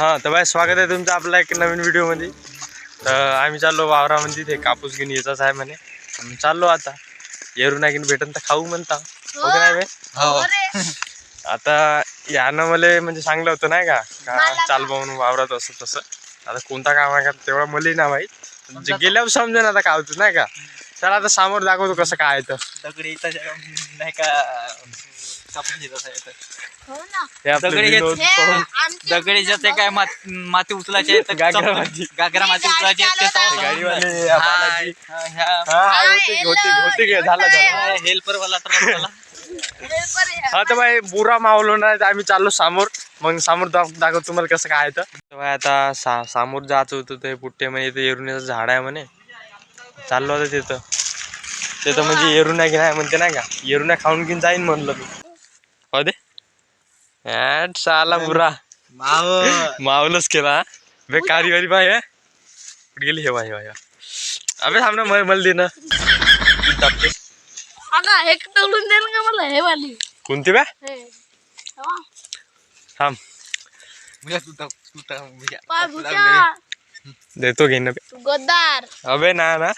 हा तर बाय स्वागत आहे तुमचं आपल्या एक नवीन व्हिडिओमध्ये. तर आम्ही चाललो वावरामध्ये ते कापूस घेऊन यायचाच आहे म्हणे आम्ही चाललो आता. येरून नाही भेटन तर खाऊ म्हणता. हो की नाही बे? आता यानं मला म्हणजे सांगलं होतं नाही का का चाल बा म्हणून वावरात असं तसं. आता कोणता काम आहे का तेवढा मला नाही माहीत. जे गेल्यावर समजेन आता काय होतं नाही का. चला आता समोर दाखवतो कसं काय तर. दगडी नाही का हो दगडीच्या ते काय मात- उचलायचे गागरा माती. ते उचलायचे ते हा. हा, हा हा, हा, हेल्पर वाला. हा तर बाई बुरा मावलो ना तर आम्ही चाललो समोर. मग समोर दाख दाखव तुम्हाला कसं काय तर. बाई आता समोर जायचं होतं ते पुट्टे म्हणजे इथे एरुण्याचं झाड आहे म्हणे. चाललो होतं तिथं. तिथं म्हणजे एरुण्या नाही म्हणते नाही का? एरुण्या खाऊन घेऊन जाईन म्हणलं मी. ॲट साला बुरा. मावलंच केला हा. बे कारी वारी बाई आहे कुठे गेली हे हे बाई हे. अबे थांब ना मला मला दे ना. अगं हे टोलून दे ना मला हे वाली? कोणती बे? हे. थांब. तर- तर-. देतो घेईन ना गद्दार. अबे ना ना.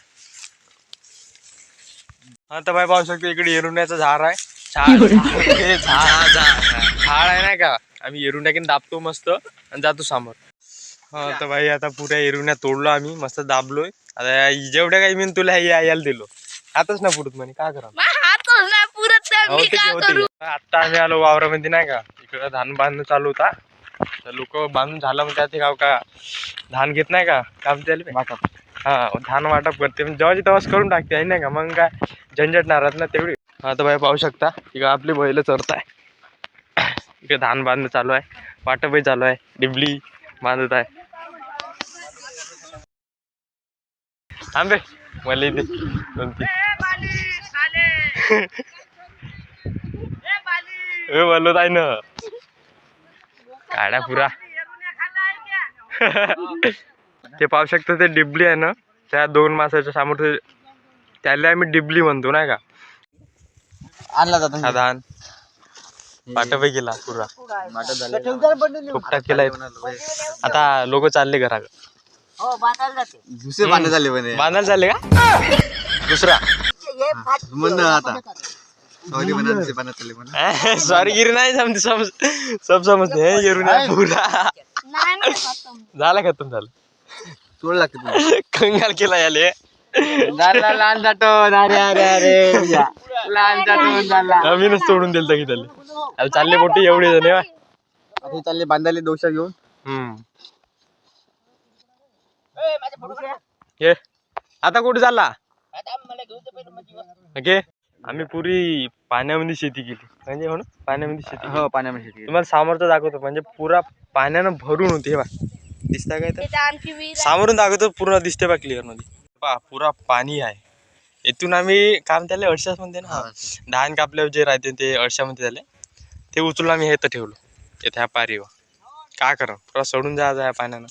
आता बाय पाहू शकतो इकडे एरुण्याचं झाड आहे. झाड हे झाड झाड आहे नाही का? आम्ही एरुण्या घेऊन दाबतो मस्त आणि जातो समोर. हा तर बाई आता पुऱ्या एरुण्या तोडलो आम्ही मस्त दाबलोय. आता या- जेवढ्या काही मी तुला हे यायला दिलो. हातच ना पुरत म्हणे काय करा? आता आम्ही आलो वावरामध्ये नाही का? इकडं धान बांधणं चालू होता. तर लोक बांधून झालं म्हणजे ते गाव का धान घेत नाही का? काम त्याला हा धान वाटप करते. म्हणजे जेव्हाची तेव्हाच करून टाकते नाही का? मग काय झंझट नाही राहत ना तेवढी. हा तर बाई पाहू शकता इकडे आपली बैल चरत आहे इकडे धान बांधणं चालू आहे. वाटपही चालू आहे. डिबली बांधत आहे. आंबे मला इथे दोन तीन. ए बोलत आहे ना. काड्या पुरा. ते पाहू शकता ते डिबली आहे ना? त्या दोन मासाच्या समोर त्याला आम्ही डिबली म्हणतो नाही का? आणला जातो. हा धान. वाटपही केला पुरा. फुकटा केलाय आता लोक चालले घराकडे दुसरे बांधे झाले म्हणे. बांधायला चालले का? दुसरा. म्हण आता. सॉरी म्हणा दुसरे बांधे चालले म्हणा. सॉरी गिरी नाही समज समज सब समजते हे येरून पुरा. नाही नाही खतम. झाला खतम झालं? तोड लागते कंगाल केला याले. लहान जातो अरे अरे अरे झाला आम्हीच सोडून दिलं की त्याला. चालले मोठे एवढे जण. आता चालले बांधाले दोषा घेऊन. हम्म. ये. आता कुठे चालला? ओके. आम्ही पुरी पाण्यामध्ये शेती केली. म्हणजे हो ना पाण्यामध्ये शेती. हो पाण्यामध्ये शेती तुम्हाला सामोरचं दाखवतो. म्हणजे पुरा पाण्यानं भरून होती हे बा दिसता काय तर. सामोरून दाखवतो पूर्ण दिसते बा क्लिअरमध्ये. पुरा पाणी आहे. इथून आम्ही काम त्याला अडशाच म्हणते ना धान कापल्यावर जे राहते ते अडशामध्ये झाले ते उचलून आम्ही हे तर ठेवलो येथे ह्या पारीवर. काय करा? पुरा सोडून जायचं ह्या पाण्यानं.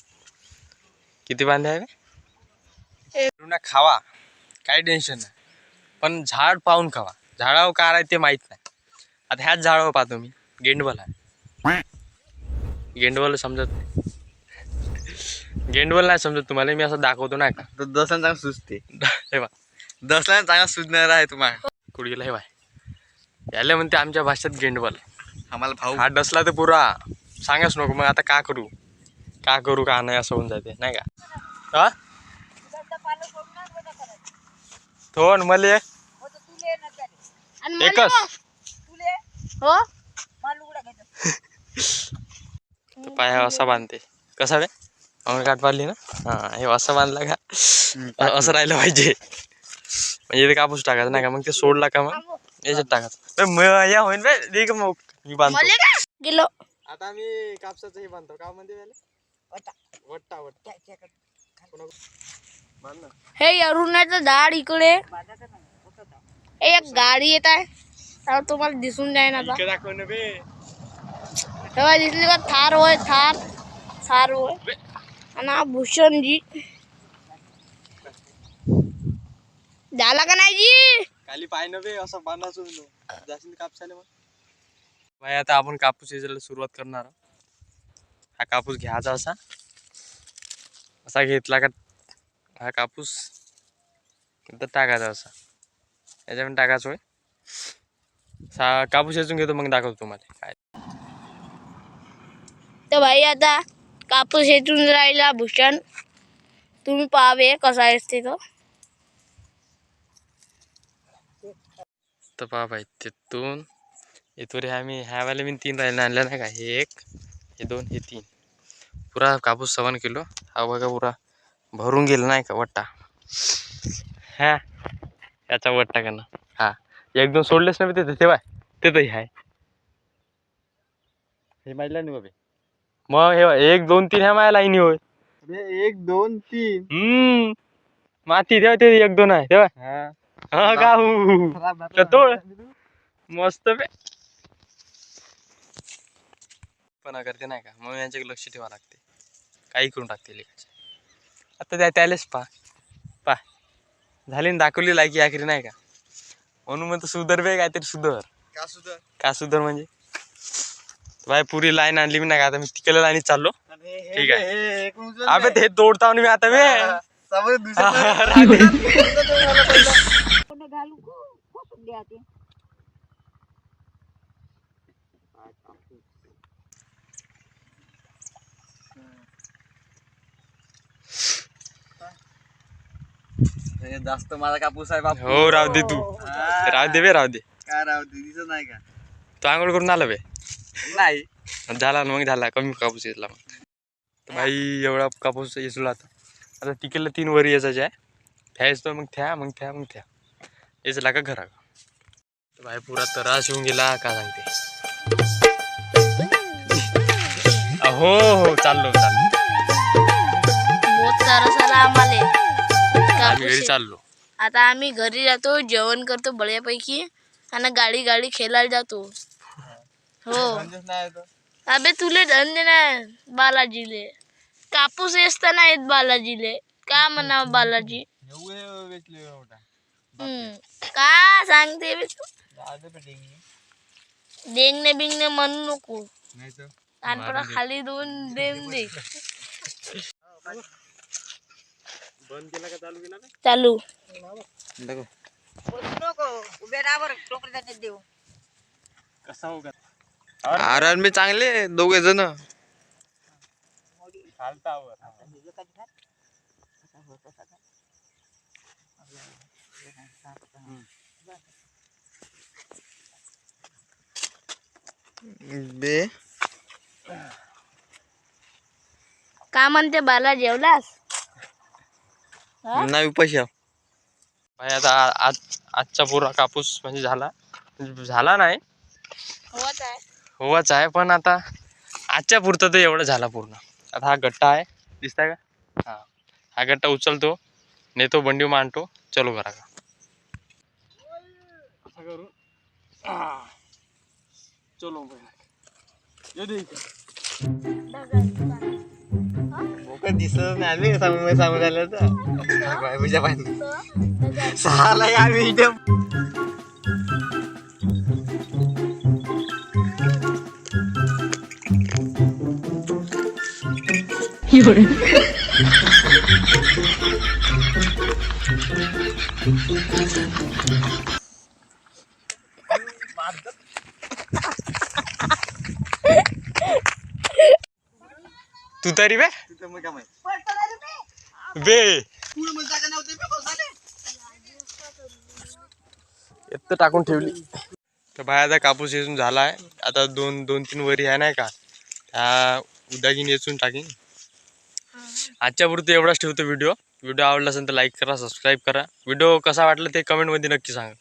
किती बांधे आहे? पूर्ण खावा काही टेन्शन नाही. पण झाड पाहून खावा. झाडावर काय आहे ते माहीत नाही. आता ह्याच झाडावर पाहतो मी गेंडवल. आहे गेंडवल समजत नाही. गेंडवल नाही समजत तुम्हाला मी असं दाखवतो नाही का? तर दसला चांगला सुचते हे बा दसला चांगला सुचणार आहे तुम्हाला कुठे गेला हे बाय. याला म्हणते आमच्या भाषेत गेंडवल आम्हाला भाऊ. हा डसला तर पुरा. सांगाच नको मग आता का करू? का करू का नाही असं होऊन जाते नाही का? हा? थोन मले. एकच. हो? पाय हा असा बांधते. कसा रे? अंग काट पाडली ना? हा हे असं बांधला का? असं राहिलं पाहिजे. म्हणजे ते कापूस टाकायचं नाही का? मग ते सोडला का मग? याच्यात टाकायचं. बे, म- या होईन बे दे का मग. मी बांधतो. गेलो. आता आम्ही कापसाचं हे बांधतो. का म्हणते वट्टा वट्टा. वट्टा बांध ना. हे अरुणाचं झाड इकडे. हे एक गाडी येत आहे. त्याला तुम्हाला दिसून जाईन आता. इकडे दाखव ना बे. तेव्हा दिसली का? थार होय थार. थार होय. आणि हा भूषणजी. झाला का नाही जी? खाली पाय ना बे असं बांधायचं जाशील कापसाले मग. भाई आता आपण कापूस शिजायला सुरुवात करणार आहोत. हा कापूस घ्यायचा असा. असा घेतला का हा कापूस इथं टाकायचा असा. याच्यामध्ये टाकायचं होय. सा कापूस याचून घेतो मग दाखवतो तुम्हाला. काय? तर भाई आता कापूस येथून राहिला भूषण. तुम्ही पाहावे कसा असते तो तर पहा भाई तिथून. इथवर हे आम्ही ह्यावाले मी तीन राहिले आणले नाही का? हे एक हे दोन हे तीन. पुरा कापूस सवन किलो. हा बघा पुरा भरून गेला नाही का वट्टा? हा. याचा वट्टा का ना? हा. एक दोन सोडलेच नाही तिथे तेव्हा तिथंही आहे हे माहिती नाही बाबे. मग हे एक दोन तीन ह्या माझ्या लाईनी होय. एक दोन तीन. हम्म. माती तेव्हा ते एक दोन आहे. तेव्हा हा का हु. तोड. मस्त बे. पण करते नाही का मग यांच्याकडे लक्ष ठेवा लागते. काही करून टाकते लेखाचे. आता त्या त्यालेच पा पा झाली ना दाखवली लायकी आखरी नाही का? म्हणून म्हणतो सुधर बे काहीतरी सुधर. का सुद्धा का सुधर म्हणजे? बाय पुरी लाईन आणली मी नाही का? आता मी तिकडे लाईनीत चाललो. ठीक आहे. अबे ते तोडता मी आता बे जास्त माझा कापूस आहे बापू. हो राहू दे तू. राहू दे बे राहू दे. काय राव ते दिसत नाही का? तू आंघोळ करून आला बे. नाही. झाला ना मग झाला कमी कापूस येतला मग. तर भाई एवढा कापूस येचला आता. आता तिकडलं तीन वरी यायचं आहे. थ्यायच तर मग थ्या मग थ्या मग थ्या येचला का घरा भाई पुरा तरास येऊन गेला का सांगते? हो हो चाललो चाललो. बहुत सारा सारा आम्हाला. आम्ही घरी कापूस चाललो. आता आम्ही घरी जातो जेवण करतो बळ्यापैकी आणि गाडी गाडी खेळायला जातो. हो. नाही तो अबे तुले धंदे नाही बालाजीले. कापूस येसता नाहीत बालाजीले. का म्हणा बालाजी? का सांगते बे तू देंगणे बिंगणे म्हणू नको. कानपडा खाली दोन देऊन दे. बंद केला का चालू केला चालू. कसा हो का अरे मी चांगले दोघे जण. बे. का म्हणते बाला जेवलास? नाही उपाशी आहो. भाई आता आ- आज आजचा पुरा कापूस म्हणजे झाला. झाला नाही. होत आहे. होवाच आहे पण आता आजच्या पुरतं तर एवढं झाला पूर्ण. आता हा गट्टा आहे. दिसताय का? हा. हा गट्टा उचलतो. नेतो बंडी मांडतो. चलो घरा का असं करू चलो बोकड दिसत नाही आले समोर समोर आलं तर बायबूच्या पाणी सहाला आम्ही इथे तू तरी बे. बे. एक टाकून ठेवली. तर बाहेर आता कापूस येचून झाला आहे आता दोन दोन तीन वरी आहे नाही का? त्या उद्यागीन येचून टाकीन. आजच्या पुरतं एवढाच ठेवतो व्हिडिओ व्हिडिओ आवडला असेल तर लाईक करा सबस्क्राईब करा. व्हिडिओ कसा वाटला ते कमेंटमध्ये नक्की सांगा.